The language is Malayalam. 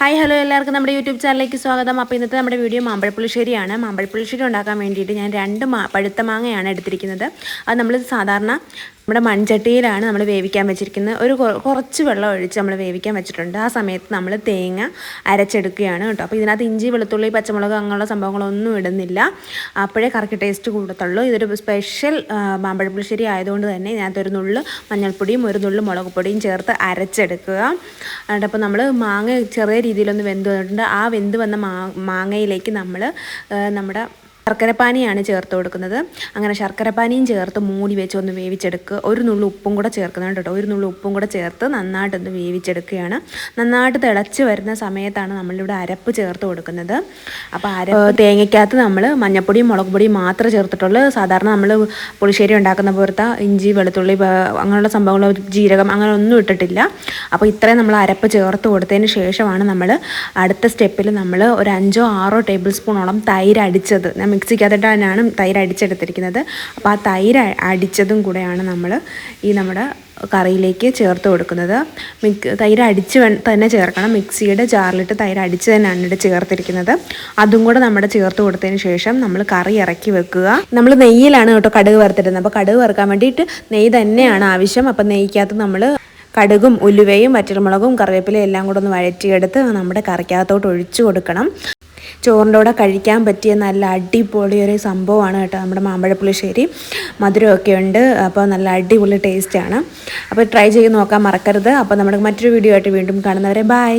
ഹായ് ഹലോ എല്ലാവർക്കും നമ്മുടെ യൂട്യൂബ് ചാനലിലേക്ക് സ്വാഗതം. അപ്പോൾ ഇന്നത്തെ നമ്മുടെ വീഡിയോ മാമ്പഴപ്പുളിശ്ശേരിയാണ്. മാമ്പഴപ്പുളിശ്ശേരി ഉണ്ടാക്കാൻ വേണ്ടിയിട്ട് ഞാൻ രണ്ട് പഴുത്ത മാങ്ങയാണ് എടുത്തിരിക്കുന്നത്. അത് നമ്മൾ സാധാരണ നമ്മുടെ മൺചട്ടിയിലാണ് നമ്മൾ വേവിക്കാൻ വെച്ചിരിക്കുന്നത്. ഒരു കുറച്ച് വെള്ളം ഒഴിച്ച് നമ്മൾ വേവിക്കാൻ വെച്ചിട്ടുണ്ട്. ആ സമയത്ത് നമ്മൾ തേങ്ങ അരച്ചെടുക്കുകയാണ് കേട്ടോ. അപ്പോൾ ഇതിനകത്ത് ഇഞ്ചി വെളുത്തുള്ളി പച്ചമുളക് അങ്ങനെയുള്ള സംഭവങ്ങളൊന്നും ഇടുന്നില്ല. അപ്പോഴേ കറക്റ്റ് ടേസ്റ്റ് കൂടത്തുള്ളൂ. ഇതൊരു സ്പെഷ്യൽ മാമ്പഴപ്പുളിശ്ശേരി ആയതുകൊണ്ട് തന്നെ ഇതിനകത്ത് ഒരു നുള്ള് മഞ്ഞൾപ്പൊടിയും ഒരു നുള്ള് മുളക് പൊടിയും ചേർത്ത് അരച്ചെടുക്കുക. അപ്പോൾ നമ്മൾ മാങ്ങ ചെറിയ രീതിയിലൊന്ന് വെന്ത് വന്നിട്ടുണ്ട്. ആ വെന്ത് വന്ന മാങ്ങയിലേക്ക് നമ്മൾ നമ്മുടെ ശർക്കരപ്പാനിയാണ് ചേർത്ത് കൊടുക്കുന്നത്. അങ്ങനെ ശർക്കരപ്പാനിയും ചേർത്ത് മൂടി വെച്ച് ഒന്ന് വേവിച്ചെടുക്കുക ഒരു നുള്ളു ഉപ്പും കൂടെ ചേർക്കുന്നുണ്ട് കേട്ടോ. ഒരു നുള്ളു ഉപ്പും കൂടെ ചേർത്ത് നന്നായിട്ടൊന്ന് വേവിച്ചെടുക്കുകയാണ്. നന്നായിട്ട് തിളച്ച് വരുന്ന സമയത്താണ് നമ്മളിവിടെ അരപ്പ് ചേർത്ത് കൊടുക്കുന്നത്. അപ്പോൾ അര തേങ്ങയ്ക്കകത്ത് നമ്മൾ മഞ്ഞപ്പൊടിയും മുളക് പൊടിയും മാത്രമേ ചേർത്തിട്ടുള്ളൂ. സാധാരണ നമ്മൾ പുളിശ്ശേരി ഉണ്ടാക്കുന്ന പോലത്തെ ഇഞ്ചി വെളുത്തുള്ളി അങ്ങനെയുള്ള സംഭവങ്ങൾ ജീരകം അങ്ങനെ ഒന്നും ഇട്ടിട്ടില്ല. അപ്പോൾ ഇത്രയും നമ്മൾ അരപ്പ് ചേർത്ത് കൊടുത്തതിന് ശേഷമാണ് നമ്മൾ അടുത്ത സ്റ്റെപ്പിൽ നമ്മൾ ഒരു അഞ്ചോ ആറോ ടേബിൾ സ്പൂണോളം തൈര് അടിച്ചത്. ഞാൻ മിക്സിക്കകത്തിട്ടാണ് തൈര് അടിച്ചെടുത്തിരിക്കുന്നത്. അപ്പോൾ ആ തൈര് അടിച്ചതും കൂടെയാണ് നമ്മൾ ഈ നമ്മുടെ കറിയിലേക്ക് ചേർത്ത് കൊടുക്കുന്നത്. മിക് തൈര് അടിച്ച് തന്നെ ചേർക്കണം. മിക്സിയുടെ ജാറിലിട്ട് തൈര് അടിച്ച് തന്നെയാണ് ഇവിടെ ചേർത്തിരിക്കുന്നത്. അതും കൂടെ നമ്മുടെ ചേർത്ത് കൊടുത്തതിന് ശേഷം നമ്മൾ കറി ഇറക്കി വെക്കുക. നമ്മൾ നെയ്യിലാണ് കേട്ടോ കടുക് വറുത്തിരുന്നത് അപ്പോൾ കടുക് വറുക്കാൻ വേണ്ടിയിട്ട് നെയ്യ് തന്നെയാണ് ആവശ്യം. അപ്പോൾ നെയ്ക്കകത്ത് നമ്മൾ കടുകും ഉലുവയും വറ്റൽമുളകും കറിവേപ്പിലയും എല്ലാം കൂടെ ഒന്ന് വഴറ്റിയെടുത്ത് നമ്മുടെ കറിക്കകത്തോട്ട് ഒഴിച്ചു കൊടുക്കണം. ചോറിന്റെ കൂടെ കഴിക്കാൻ പറ്റിയ നല്ല അടിപൊളി ഒരു സംഭവമാണ് കേട്ടോ നമ്മുടെ മാമ്പഴപ്പുളിശ്ശേരി. മധുരമൊക്കെ ഉണ്ട്. അപ്പോൾ നല്ല അടിപൊളി ടേസ്റ്റാണ് അപ്പോൾ ട്രൈ ചെയ്ത് നോക്കാൻ മറക്കരുത്. അപ്പോൾ നമ്മുടെ മറ്റൊരു വീഡിയോ ആയിട്ട് വീണ്ടും കാണുന്നവരെ ബൈ